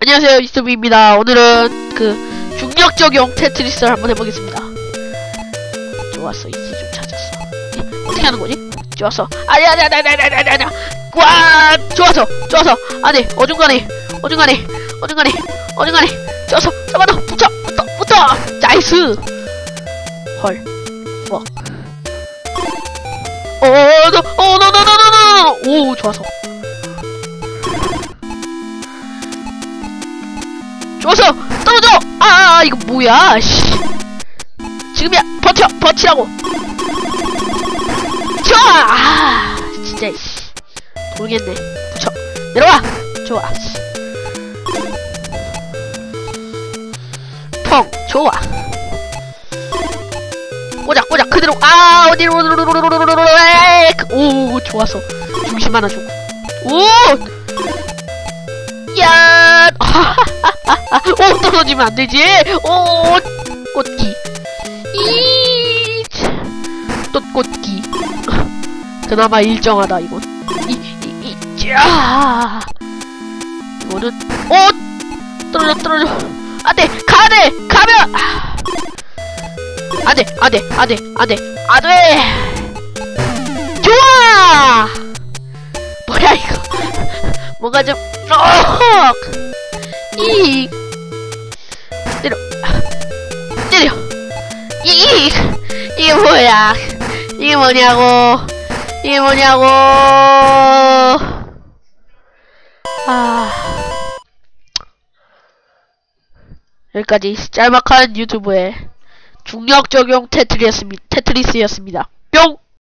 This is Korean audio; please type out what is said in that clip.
안녕하세요 이스비입니다 오늘은 그 중력 적용 테트리스를 한번 해보겠습니다 좋았어 이제 좀 찾았어 예, 어떻게 하는 거지? 좋았어 아니야 아니야 아니야 아니야 아니야 아니야 와 좋았어 좋았어 아니 어중간해 어중간해 어중간해 어중간해 좋았어 잡아도 붙여 붙어 붙어 나이스 헐 퍽. 어너어너너너너너 오 좋았어 좋았어 떨어져! 아 이거 뭐야 씨. 지금이야 버텨 버티라고. 좋아 아 진짜 씨. 모르겠네. 붙여 내려와! 좋아. 씨. 펑 좋아. 꽂아 꽂아 그대로. 아 어디로 오 좋았어 중심 하나 주고. 오 떨어지면 안 되지? 오 꽃기. 이 또 꽃기. 그나마 일정하다 이건. 이 이이자. 이거는 오 떨어져 떨어져. 안 돼 가돼 가면! 아. 안돼 안 돼 안 돼 안 돼 안 돼! 좋아! 뭐야 이거? 뭔가 좀 쏙! 이 때려 때려 이 이게 뭐야 이게 뭐냐고 이게 뭐냐고 아 여기까지 짤막한 유튜브에 중력 적용. 테트리스였습니다. 뿅!